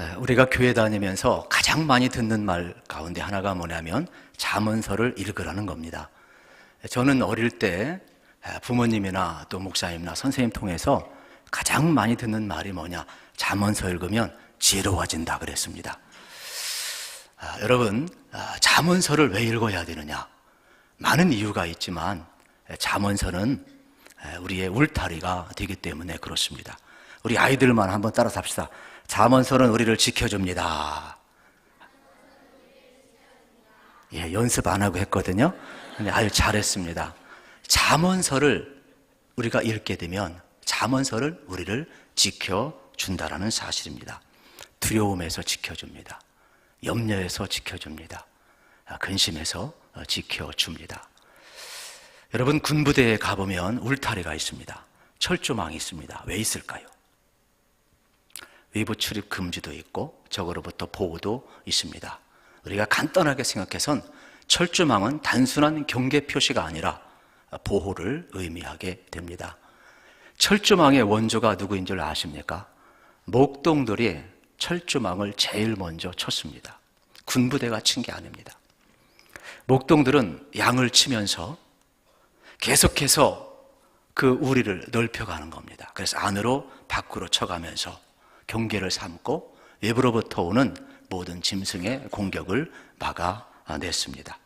에, 우리가 교회 다니면서 가장 많이 듣는 말 가운데 하나가 뭐냐면 잠언서를 읽으라는 겁니다. 저는 어릴 때 에, 부모님이나 또 목사님이나 선생님 통해서 가장 많이 듣는 말이 뭐냐? 잠언서 읽으면 지혜로워진다 그랬습니다. 아, 여러분, 아, 잠언서를 왜 읽어야 되느냐? 많은 이유가 있지만 에, 우리의 울타리가 되기 때문에 그렇습니다. 우리 아이들만 한번 따라서 합시다. 잠언서는 우리를 지켜줍니다. 예, 연습 안 하고 했거든요. 근데 아유 잘했습니다. 잠언서를 우리가 읽게 되면 잠언서를 우리를 지켜 준다라는 사실입니다. 두려움에서 지켜줍니다. 염려에서 지켜줍니다. 아, 근심에서 어, 지켜줍니다. 여러분 군부대에 가보면 울타리가 있습니다. 철조망이 있습니다. 왜 있을까요? 외부 출입 금지도 있고 적으로부터 보호도 있습니다. 우리가 간단하게 생각해선 철조망은 단순한 경계 표시가 아니라 보호를 의미하게 됩니다. 철조망의 원조가 누구인 줄 아십니까? 목동들이 철조망을 제일 먼저 쳤습니다. 군부대가 친 게 아닙니다. 목동들은 양을 치면서 계속해서 그 우리를 넓혀가는 겁니다. 그래서 안으로 밖으로 쳐가면서 경계를 삼고 외부로부터 오는 모든 짐승의 공격을 막아냈습니다.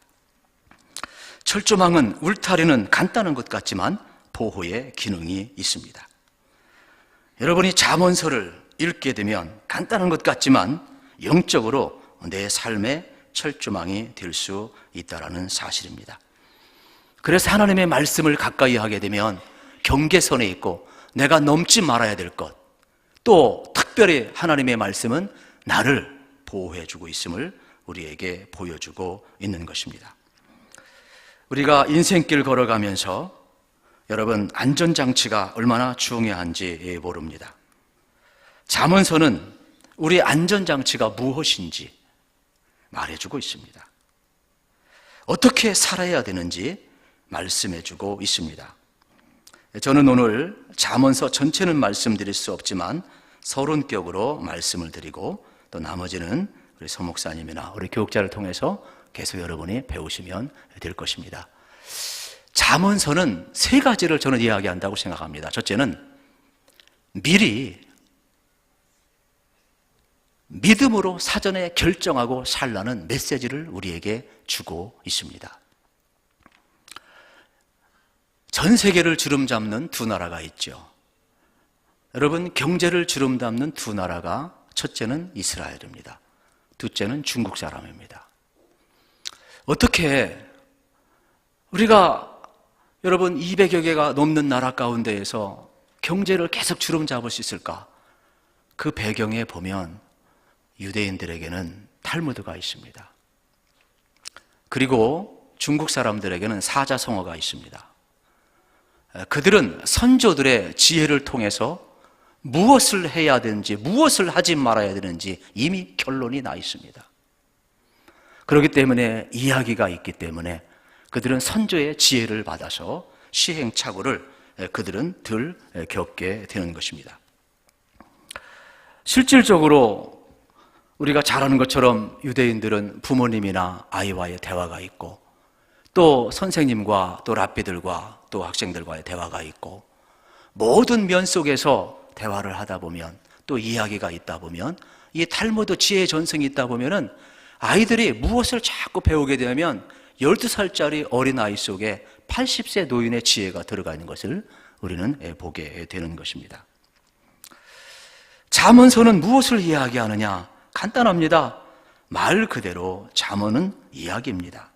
철조망은 울타리는 간단한 것 같지만 보호의 기능이 있습니다. 여러분이 잠언서를 읽게 되면 간단한 것 같지만 영적으로 내 삶의 철조망이 될 수 있다라는 사실입니다. 그래서 하나님의 말씀을 가까이 하게 되면 경계선에 있고 내가 넘지 말아야 될 것, 또 특별히 하나님의 말씀은 나를 보호해 주고 있음을 우리에게 보여주고 있는 것입니다. 우리가 인생길 걸어가면서 여러분 안전장치가 얼마나 중요한지 모릅니다. 잠언서는 우리 안전장치가 무엇인지 말해주고 있습니다. 어떻게 살아야 되는지 말씀해주고 있습니다. 저는 오늘 잠언서 전체는 말씀드릴 수 없지만 서론격으로 말씀을 드리고 또 나머지는 우리 서목사님이나 우리 교육자를 통해서 계속 여러분이 배우시면 될 것입니다. 잠언서는 세 가지를 저는 이야기한다고 생각합니다. 첫째는 미리 믿음으로 사전에 결정하고 살라는 메시지를 우리에게 주고 있습니다. 전 세계를 주름 잡는 두 나라가 있죠. 여러분, 경제를 주름 잡는 두 나라가 첫째는 이스라엘입니다. 둘째는 중국 사람입니다. 어떻게 우리가 여러분 200여 개가 넘는 나라 가운데에서 경제를 계속 주름 잡을 수 있을까? 그 배경에 보면 유대인들에게는 탈무드가 있습니다. 그리고 중국 사람들에게는 사자성어가 있습니다. 그들은 선조들의 지혜를 통해서 무엇을 해야 되는지, 무엇을 하지 말아야 되는지 이미 결론이 나 있습니다. 그렇기 때문에 이야기가 있기 때문에 그들은 선조의 지혜를 받아서 시행착오를 그들은 덜 겪게 되는 것입니다. 실질적으로 우리가 잘 아는 것처럼 유대인들은 부모님이나 아이와의 대화가 있고 또 선생님과 또 랍비들과 또 학생들과의 대화가 있고 모든 면 속에서 대화를 하다 보면 또 이야기가 있다 보면 이 탈무드 지혜 전승이 있다 보면은 아이들이 무엇을 자꾸 배우게 되면 12살짜리 어린아이 속에 80세 노인의 지혜가 들어가 있는 것을 우리는 보게 되는 것입니다. 잠언서는 무엇을 이야기하느냐? 간단합니다. 말 그대로 잠언은 이야기입니다.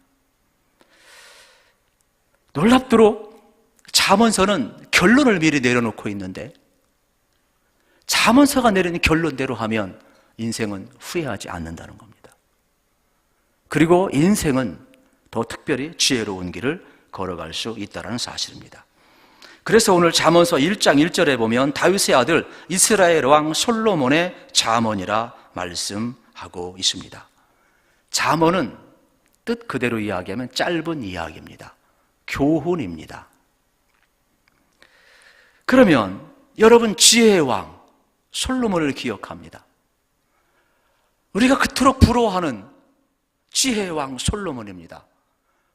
놀랍도록 잠언서는 결론을 미리 내려놓고 있는데 잠언서가 내리는 결론대로 하면 인생은 후회하지 않는다는 겁니다. 그리고 인생은 더 특별히 지혜로운 길을 걸어갈 수 있다는 사실입니다. 그래서 오늘 잠언서 1장 1절에 보면 다윗의 아들 이스라엘 왕 솔로몬의 잠언이라 말씀하고 있습니다. 잠언은 뜻 그대로 이야기하면 짧은 이야기입니다. 교훈입니다. 그러면 여러분 지혜의 왕 솔로몬을 기억합니다. 우리가 그토록 부러워하는 지혜의 왕 솔로몬입니다.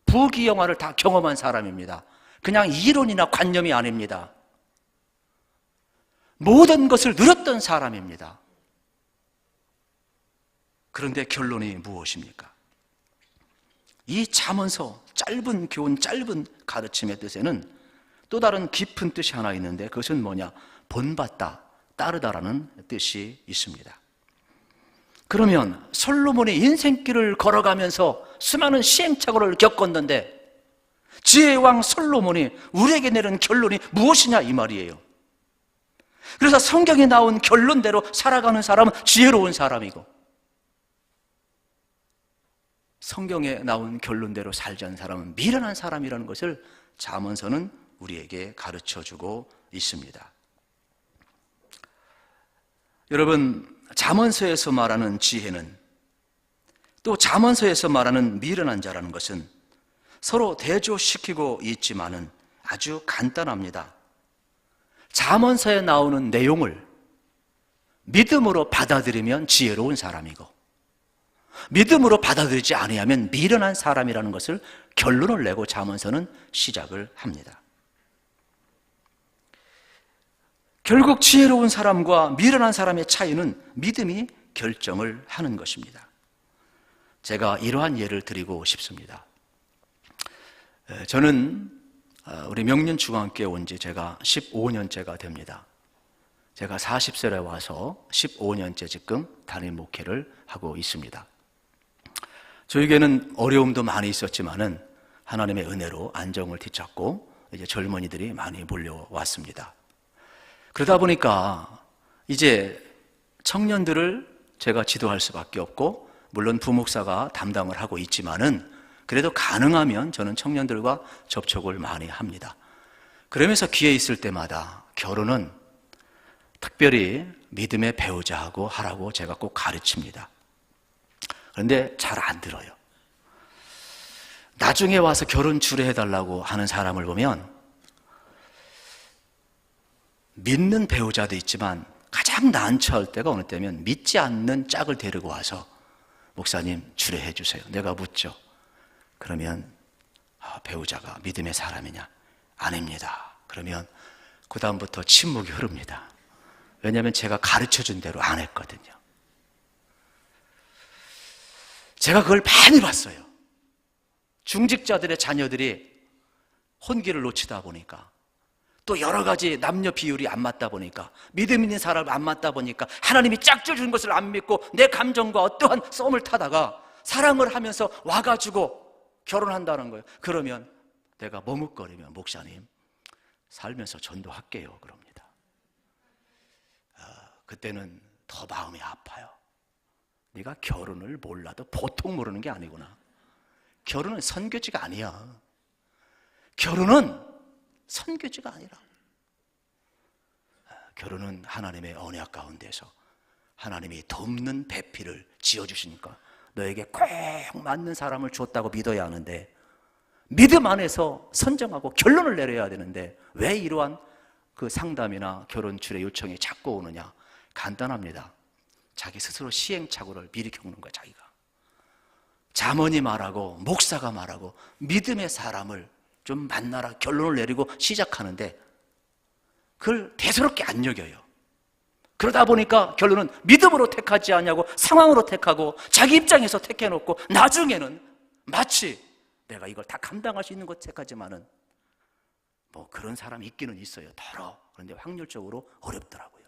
부귀 영화를 다 경험한 사람입니다. 그냥 이론이나 관념이 아닙니다. 모든 것을 누렸던 사람입니다. 그런데 결론이 무엇입니까? 이 잠언서 짧은 교훈, 짧은 가르침의 뜻에는 또 다른 깊은 뜻이 하나 있는데 그것은 뭐냐? 본받다, 따르다라는 뜻이 있습니다. 그러면 솔로몬의 인생길을 걸어가면서 수많은 시행착오를 겪었는데 지혜의 왕 솔로몬이 우리에게 내는 결론이 무엇이냐 이 말이에요. 그래서 성경에 나온 결론대로 살아가는 사람은 지혜로운 사람이고 성경에 나온 결론대로 살자는 사람은 미련한 사람이라는 것을 잠언서는 우리에게 가르쳐 주고 있습니다. 여러분, 잠언서에서 말하는 지혜는 또 잠언서에서 말하는 미련한 자라는 것은 서로 대조시키고 있지만은 아주 간단합니다. 잠언서에 나오는 내용을 믿음으로 받아들이면 지혜로운 사람이고 믿음으로 받아들이지 아니하면 미련한 사람이라는 것을 결론을 내고 잠언서는 시작을 합니다. 결국 지혜로운 사람과 미련한 사람의 차이는 믿음이 결정을 하는 것입니다. 제가 이러한 예를 드리고 싶습니다. 저는 어, 우리 명륜 중앙교회 온 지 제가 15년째가 됩니다. 제가 40세에 와서 15년째 지금 담임 목회를 하고 있습니다. 저에게는 어려움도 많이 있었지만은 하나님의 은혜로 안정을 뒤찾고 이제 젊은이들이 많이 몰려왔습니다. 그러다 보니까 이제 청년들을 제가 지도할 수밖에 없고 물론 부목사가 담당을 하고 있지만은 그래도 가능하면 저는 청년들과 접촉을 많이 합니다. 그러면서 기회 있을 때마다 결혼은 특별히 믿음의 배우자하고 하라고 제가 꼭 가르칩니다. 그런데 잘 안 들어요. 나중에 와서 결혼 주례해달라고 하는 사람을 보면 믿는 배우자도 있지만 가장 난처할 때가 어느 때면 믿지 않는 짝을 데리고 와서 목사님 주례해 주세요. 내가 묻죠. 그러면 아, 배우자가 믿음의 사람이냐? 아닙니다. 그러면 그 다음부터 침묵이 흐릅니다. 왜냐하면 제가 가르쳐 준 대로 안 했거든요. 제가 그걸 많이 봤어요. 중직자들의 자녀들이 혼기를 놓치다 보니까 또 여러 가지 남녀 비율이 안 맞다 보니까 믿음 있는 사람 안 맞다 보니까 하나님이 짝져 주는 것을 안 믿고 내 감정과 어떠한 썸을 타다가 사랑을 하면서 와가지고 결혼한다는 거예요. 그러면 내가 머뭇거리면 목사님 살면서 전도할게요. 그럽니다. 아, 그때는 더 마음이 아파요. 네가 결혼을 몰라도 보통 모르는 게 아니구나. 결혼은 선교지가 아니야. 결혼은 선교지가 아니라. 아, 결혼은 하나님의 언약 가운데서 하나님이 돕는 배필을 지어주시니까 너에게 꼭 맞는 사람을 줬다고 믿어야 하는데 믿음 안에서 선정하고 결론을 내려야 되는데 왜 이러한 그 상담이나 결혼 줄의 요청이 자꾸 오느냐? 간단합니다. 자기 스스로 시행착오를 미리 겪는 거야, 자기가. 자문이 말하고 목사가 말하고 믿음의 사람을 좀 만나라 결론을 내리고 시작하는데 그걸 대수롭게 안 여겨요. 그러다 보니까 결론은 믿음으로 택하지 않냐고 상황으로 택하고 자기 입장에서 택해놓고 나중에는 마치 내가 이걸 다 감당할 수 있는 것 택하지만은 뭐 그런 사람이 있기는 있어요. 더러. 그런데 확률적으로 어렵더라고요.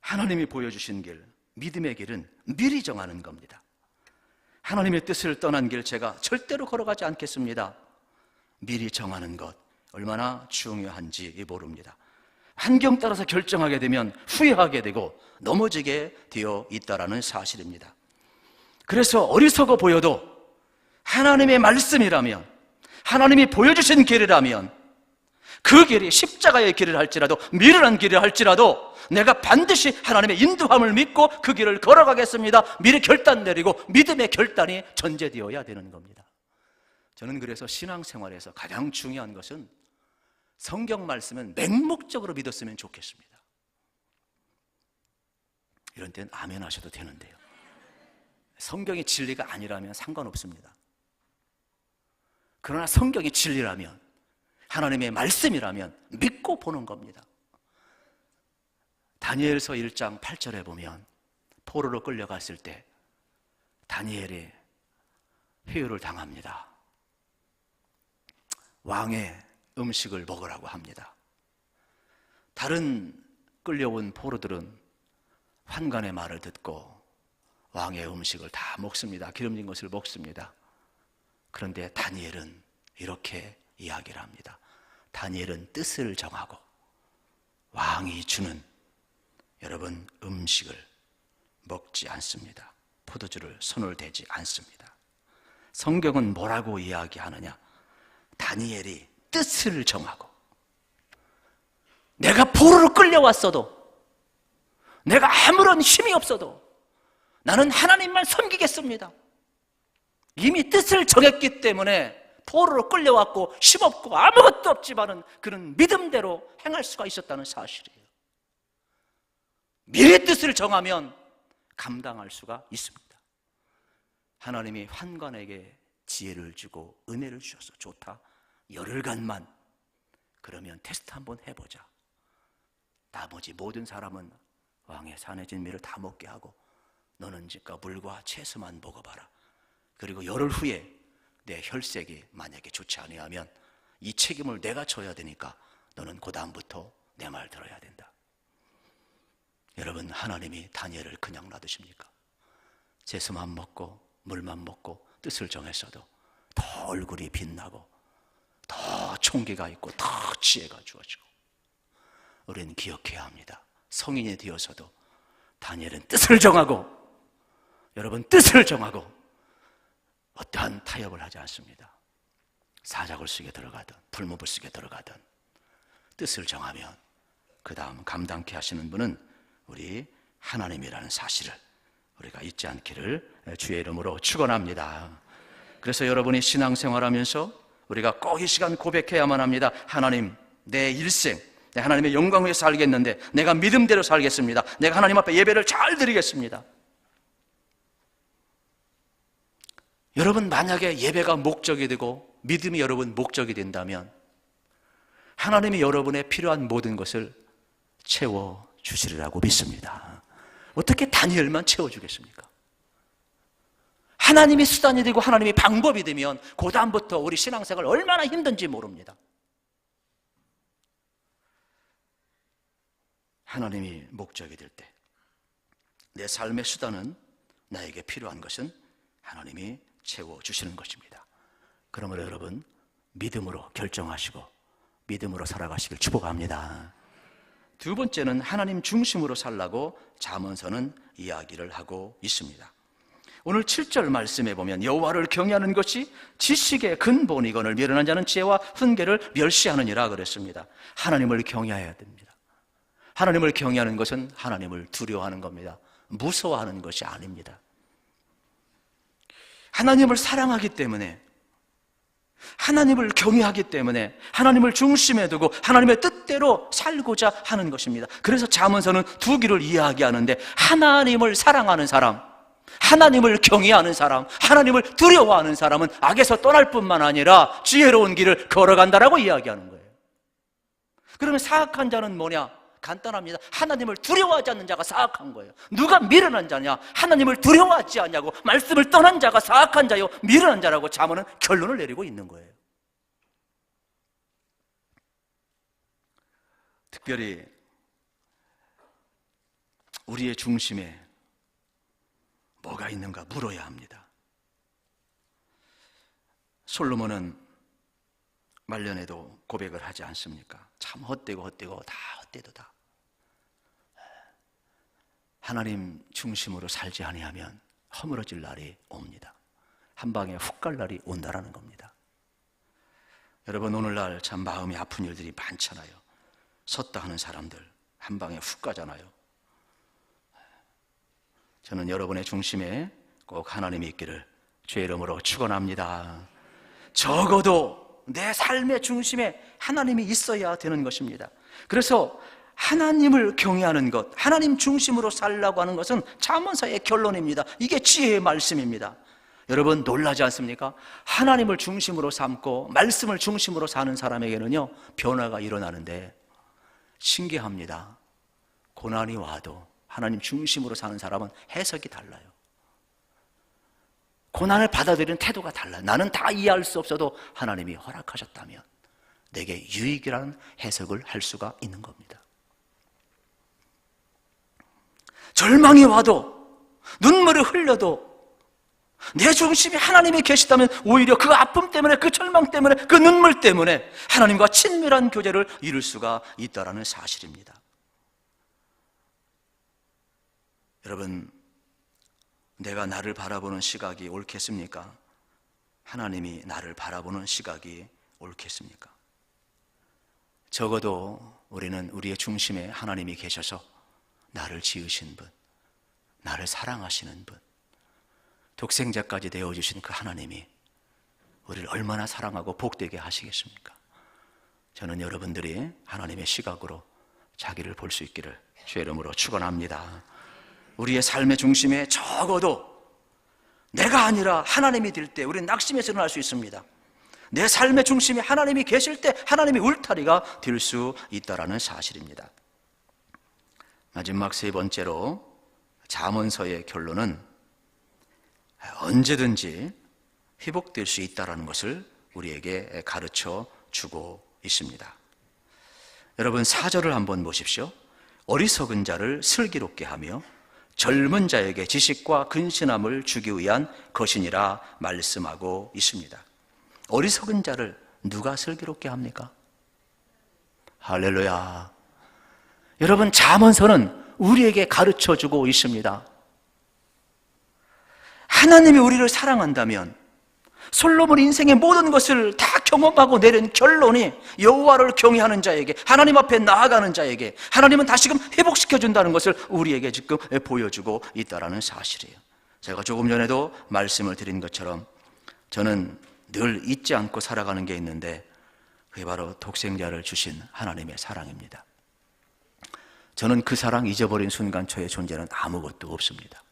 하나님이 보여주신 길, 믿음의 길은 미리 정하는 겁니다. 하나님의 뜻을 떠난 길 제가 절대로 걸어가지 않겠습니다. 미리 정하는 것 얼마나 중요한지 모릅니다. 환경 따라서 결정하게 되면 후회하게 되고 넘어지게 되어 있다라는 사실입니다. 그래서 어리석어 보여도 하나님의 말씀이라면 하나님이 보여주신 길이라면 그 길이 십자가의 길을 할지라도 미련한 길을 할지라도 내가 반드시 하나님의 인도함을 믿고 그 길을 걸어가겠습니다. 미리 결단 내리고 믿음의 결단이 전제되어야 되는 겁니다. 저는 그래서 신앙생활에서 가장 중요한 것은 성경 말씀은 맹목적으로 믿었으면 좋겠습니다. 이런 때는 아멘 하셔도 되는데요. 성경이 진리가 아니라면 상관없습니다. 그러나 성경이 진리라면 하나님의 말씀이라면 믿고 보는 겁니다. 다니엘서 1장 8절에 보면 포로로 끌려갔을 때 다니엘이 회유를 당합니다. 왕의 음식을 먹으라고 합니다. 다른 끌려온 포로들은 환관의 말을 듣고 왕의 음식을 다 먹습니다. 기름진 것을 먹습니다. 그런데 다니엘은 이렇게 이야기를 합니다. 다니엘은 뜻을 정하고 왕이 주는 여러분 음식을 먹지 않습니다. 포도주를 손을 대지 않습니다. 성경은 뭐라고 이야기하느냐? 다니엘이 뜻을 정하고 내가 포로로 끌려왔어도 내가 아무런 힘이 없어도 나는 하나님만 섬기겠습니다. 이미 뜻을 정했기 때문에 포로로 끌려왔고 힘없고 아무것도 없지만은 그런 믿음대로 행할 수가 있었다는 사실이에요. 미래 뜻을 정하면 감당할 수가 있습니다. 하나님이 환관에게 지혜를 주고 은혜를 주셔서 좋다. 열흘간만 그러면 테스트 한번 해보자. 나머지 모든 사람은 왕의 산의 진미를 다 먹게 하고 너는 지가 물과 채소만 먹어봐라. 그리고 열흘 후에 내 혈색이 만약에 좋지 아니하면 이 책임을 내가 져야 되니까 너는 그 다음부터 내 말 들어야 된다. 여러분 하나님이 다니엘을 그냥 놔두십니까? 채소만 먹고 물만 먹고 뜻을 정했어도 더 얼굴이 빛나고 더 총기가 있고 더 지혜가 주어지고 우리는 기억해야 합니다. 성인이 되어서도 다니엘은 뜻을 정하고 여러분 뜻을 정하고 어떠한 타협을 하지 않습니다. 사작을 쓰게 들어가든 불법을 쓰게 들어가든 뜻을 정하면 그 다음 감당케 하시는 분은 우리 하나님이라는 사실을 우리가 잊지 않기를 주의 이름으로 축원합니다. 그래서 여러분이 신앙생활하면서 우리가 꼭 이 시간 고백해야만 합니다. 하나님, 내 일생 내 하나님의 영광 위에 살겠는데 내가 믿음대로 살겠습니다. 내가 하나님 앞에 예배를 잘 드리겠습니다. 여러분 만약에 예배가 목적이 되고 믿음이 여러분 목적이 된다면 하나님이 여러분의 필요한 모든 것을 채워 주시리라고 믿습니다. 어떻게 다니엘만 채워 주겠습니까? 하나님이 수단이 되고 하나님이 방법이 되면 고다음부터 우리 신앙생활 얼마나 힘든지 모릅니다. 하나님이 목적이 될 때, 내 삶의 수단은 나에게 필요한 것은 하나님이 채워주시는 것입니다. 그러므로 여러분, 믿음으로 결정하시고, 믿음으로 살아가시길 축복합니다. 두 번째는 하나님 중심으로 살라고 자문서는 이야기를 하고 있습니다. 오늘 7절 말씀에 보면 여호와를 경외하는 것이 지식의 근본이거늘 미련한 자는 지혜와 훈계를 멸시하느니라 그랬습니다. 하나님을 경외해야 됩니다. 하나님을 경외하는 것은 하나님을 두려워하는 겁니다. 무서워하는 것이 아닙니다. 하나님을 사랑하기 때문에 하나님을 경외하기 때문에 하나님을 중심에 두고 하나님의 뜻대로 살고자 하는 것입니다. 그래서 자문서는 두 길을 이야기하는데 하나님을 사랑하는 사람, 하나님을 경외하는 사람, 하나님을 두려워하는 사람은 악에서 떠날 뿐만 아니라 지혜로운 길을 걸어간다라고 이야기하는 거예요. 그러면 사악한 자는 뭐냐? 간단합니다. 하나님을 두려워하지 않는 자가 사악한 거예요. 누가 미련한 자냐? 하나님을 두려워하지 않냐고 말씀을 떠난 자가 사악한 자요. 미련한 자라고 자문은 결론을 내리고 있는 거예요. 특별히 우리의 중심에 뭐가 있는가 물어야 합니다. 솔로몬은 말년에도 고백을 하지 않습니까? 참 헛되고 헛되고 다 헛되도다. 하나님 중심으로 살지 아니하면 허물어질 날이 옵니다. 한 방에 훅 갈 날이 온다라는 겁니다. 여러분 오늘날 참 마음이 아픈 일들이 많잖아요. 섰다 하는 사람들 한 방에 훅 가잖아요. 저는 여러분의 중심에 꼭 하나님이 있기를 주의 이름으로 축원합니다. 적어도 내 삶의 중심에 하나님이 있어야 되는 것입니다. 그래서 하나님을 경외하는 것, 하나님 중심으로 살라고 하는 것은 자문사의 결론입니다. 이게 지혜의 말씀입니다. 여러분 놀라지 않습니까? 하나님을 중심으로 삼고 말씀을 중심으로 사는 사람에게는요 변화가 일어나는데 신기합니다. 고난이 와도 하나님 중심으로 사는 사람은 해석이 달라요. 고난을 받아들이는 태도가 달라요. 나는 다 이해할 수 없어도 하나님이 허락하셨다면 내게 유익이라는 해석을 할 수가 있는 겁니다. 절망이 와도 눈물을 흘려도 내 중심이 하나님이 계시다면 오히려 그 아픔 때문에 그 절망 때문에 그 눈물 때문에 하나님과 친밀한 교제를 이룰 수가 있다라는 사실입니다. 여러분 내가 나를 바라보는 시각이 옳겠습니까? 하나님이 나를 바라보는 시각이 옳겠습니까? 적어도 우리는 우리의 중심에 하나님이 계셔서 나를 지으신 분, 나를 사랑하시는 분, 독생자까지 되어주신 그 하나님이 우리를 얼마나 사랑하고 복되게 하시겠습니까? 저는 여러분들이 하나님의 시각으로 자기를 볼 수 있기를 주의 이름으로 축원합니다. 우리의 삶의 중심에 적어도 내가 아니라 하나님이 될 때 우리는 낙심에서 일어날 수 있습니다. 내 삶의 중심이 하나님이 계실 때 하나님이 울타리가 될 수 있다라는 사실입니다. 마지막 세 번째로 잠언서의 결론은 언제든지 회복될 수 있다라는 것을 우리에게 가르쳐 주고 있습니다. 여러분 사절을 한번 보십시오. 어리석은 자를 슬기롭게 하며 젊은 자에게 지식과 근신함을 주기 위한 것이니라 말씀하고 있습니다. 어리석은 자를 누가 슬기롭게 합니까? 할렐루야. 여러분 잠언서는 우리에게 가르쳐 주고 있습니다. 하나님이 우리를 사랑한다면 솔로몬 인생의 모든 것을 다 경험하고 내린 결론이 여호와를 경외하는 자에게 하나님 앞에 나아가는 자에게 하나님은 다시금 회복시켜 준다는 것을 우리에게 지금 보여주고 있다라는 사실이에요. 제가 조금 전에도 말씀을 드린 것처럼 저는 늘 잊지 않고 살아가는 게 있는데 그게 바로 독생자를 주신 하나님의 사랑입니다. 저는 그 사랑 잊어버린 순간 저의 존재는 아무것도 없습니다.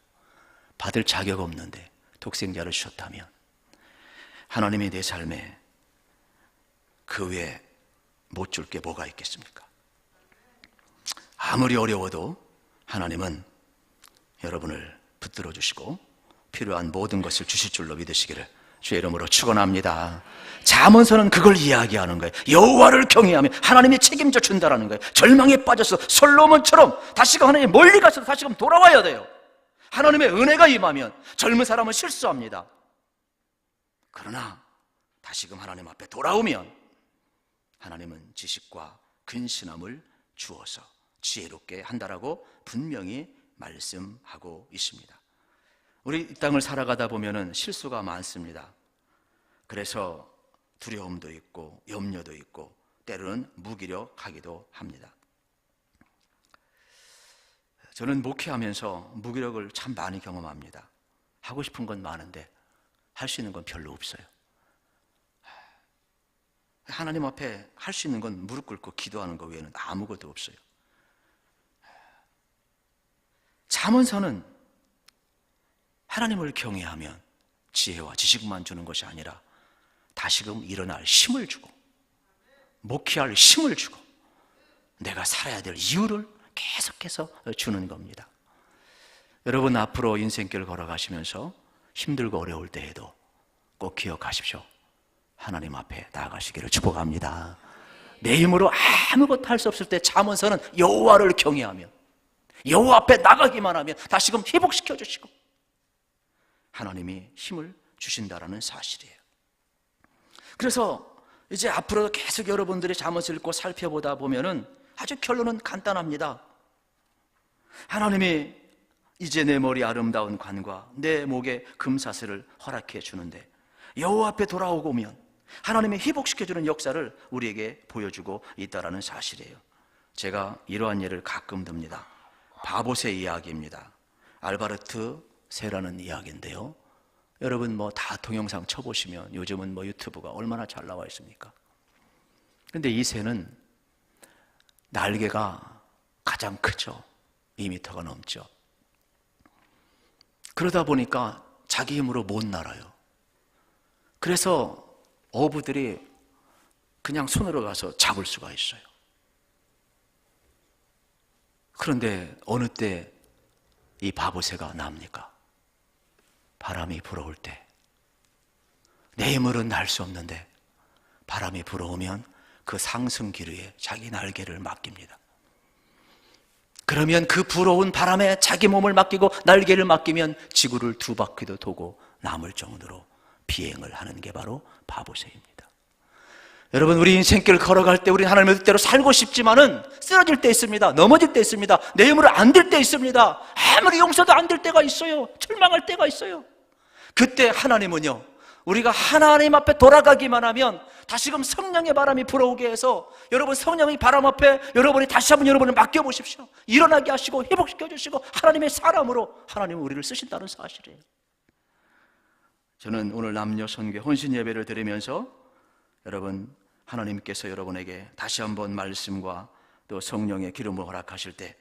받을 자격 없는데 독생자를 주셨다면 하나님이 내 삶에 그 외에 못 줄 게 뭐가 있겠습니까? 아무리 어려워도 하나님은 여러분을 붙들어 주시고 필요한 모든 것을 주실 줄로 믿으시기를 주의 이름으로 축원합니다. 잠언서는 그걸 이야기하는 거예요. 여호와를 경외하며 하나님이 책임져 준다라는 거예요. 절망에 빠져서 솔로몬처럼 다시금 하나님 멀리 가서 다시금 돌아와야 돼요. 하나님의 은혜가 임하면 젊은 사람은 실수합니다. 그러나 다시금 하나님 앞에 돌아오면 하나님은 지식과 근신함을 주어서 지혜롭게 한다라고 분명히 말씀하고 있습니다. 우리 이 땅을 살아가다 보면은 실수가 많습니다. 그래서 두려움도 있고 염려도 있고 때로는 무기력하기도 합니다. 저는 목회하면서 무기력을 참 많이 경험합니다. 하고 싶은 건 많은데 할 수 있는 건 별로 없어요. 하나님 앞에 할 수 있는 건 무릎 꿇고 기도하는 것 외에는 아무것도 없어요. 잠언서는 하나님을 경외하면 지혜와 지식만 주는 것이 아니라 다시금 일어날 힘을 주고 목회할 힘을 주고 내가 살아야 될 이유를 계속해서 주는 겁니다. 여러분 앞으로 인생길 걸어가시면서 힘들고 어려울 때에도 꼭 기억하십시오. 하나님 앞에 나아가시기를 축복합니다. 내 힘으로 아무것도 할 수 없을 때 잠언서는 여호와를 경외하며 여호와 앞에 나가기만 하면 다시금 회복시켜 주시고 하나님이 힘을 주신다라는 사실이에요. 그래서 이제 앞으로 계속 여러분들이 잠언을 읽고 살펴보다 보면은 아주 결론은 간단합니다. 하나님이 이제 내 머리 아름다운 관과 내 목에 금사슬을 허락해 주는데 여호와 앞에 돌아오고 면 하나님이 회복시켜 주는 역사를 우리에게 보여주고 있다라는 사실이에요. 제가 이러한 예를 가끔 듭니다. 바보새 이야기입니다. 알바르트 새라는 이야기인데요. 여러분 뭐 다 동영상 쳐보시면 요즘은 뭐 유튜브가 얼마나 잘 나와 있습니까? 근데 이 새는 날개가 가장 크죠. 2미터가 넘죠. 그러다 보니까 자기 힘으로 못 날아요. 그래서 어부들이 그냥 손으로 가서 잡을 수가 있어요. 그런데 어느 때 이 바보새가 납니까? 바람이 불어올 때. 내 힘으로는 날 수 없는데 바람이 불어오면 그 상승 기류에 자기 날개를 맡깁니다. 그러면 그 불어온 바람에 자기 몸을 맡기고 날개를 맡기면 지구를 두 바퀴도 도고 남을 정도로 비행을 하는 게 바로 바보새입니다. 여러분 우리 인생길 걸어갈 때 우리 하나님의 뜻대로 살고 싶지만은 쓰러질 때 있습니다. 넘어질 때 있습니다. 내 힘으로 안 될 때 있습니다. 아무리 용서도 안 될 때가 있어요. 절망할 때가 있어요. 그때 하나님은요. 우리가 하나님 앞에 돌아가기만 하면 다시금 성령의 바람이 불어오게 해서 여러분 성령의 바람 앞에 여러분이 다시 한번 여러분을 맡겨 보십시오. 일어나게 하시고 회복시켜 주시고 하나님의 사람으로 하나님은 우리를 쓰신다는 사실이에요. 저는 오늘 남녀 선교 혼신 예배를 드리면서 여러분 하나님께서 여러분에게 다시 한번 말씀과 또 성령의 기름을 허락하실 때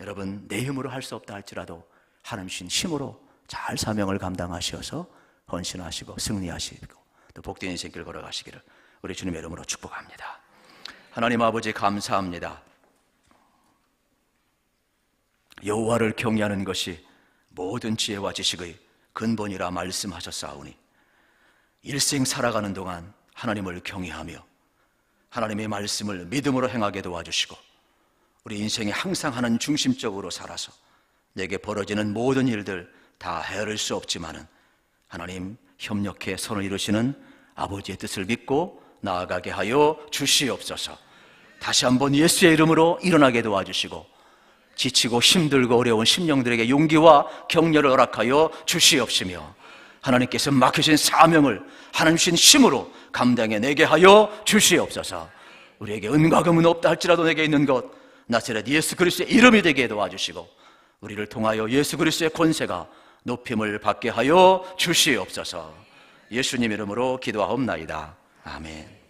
여러분 내 힘으로 할 수 없다 할지라도 하나님 신 힘으로 잘 사명을 감당하셔서 헌신하시고 승리하시고 또 복된 인생길 걸어가시기를 우리 주님의 이름으로 축복합니다. 하나님 아버지 감사합니다. 여호와를 경외하는 것이 모든 지혜와 지식의 근본이라 말씀하셨사오니 일생 살아가는 동안 하나님을 경외하며 하나님의 말씀을 믿음으로 행하게 도와주시고 우리 인생에 항상 하는 중심적으로 살아서 내게 벌어지는 모든 일들 다 헤아릴 수 없지만은 하나님 협력해 손을 이루시는 아버지의 뜻을 믿고 나아가게 하여 주시옵소서. 다시 한번 예수의 이름으로 일어나게 도와주시고 지치고 힘들고 어려운 심령들에게 용기와 격려를 허락하여 주시옵시며 하나님께서 맡기신 사명을 하나님 신 힘으로 감당해 내게 하여 주시옵소서. 우리에게 은과 금은 없다 할지라도 내게 있는 것 나사렛 예수 그리스도의 이름이 되게 도와주시고 우리를 통하여 예수 그리스도의 권세가 높임을 받게 하여 주시옵소서. 예수님 이름으로 기도하옵나이다. 아멘.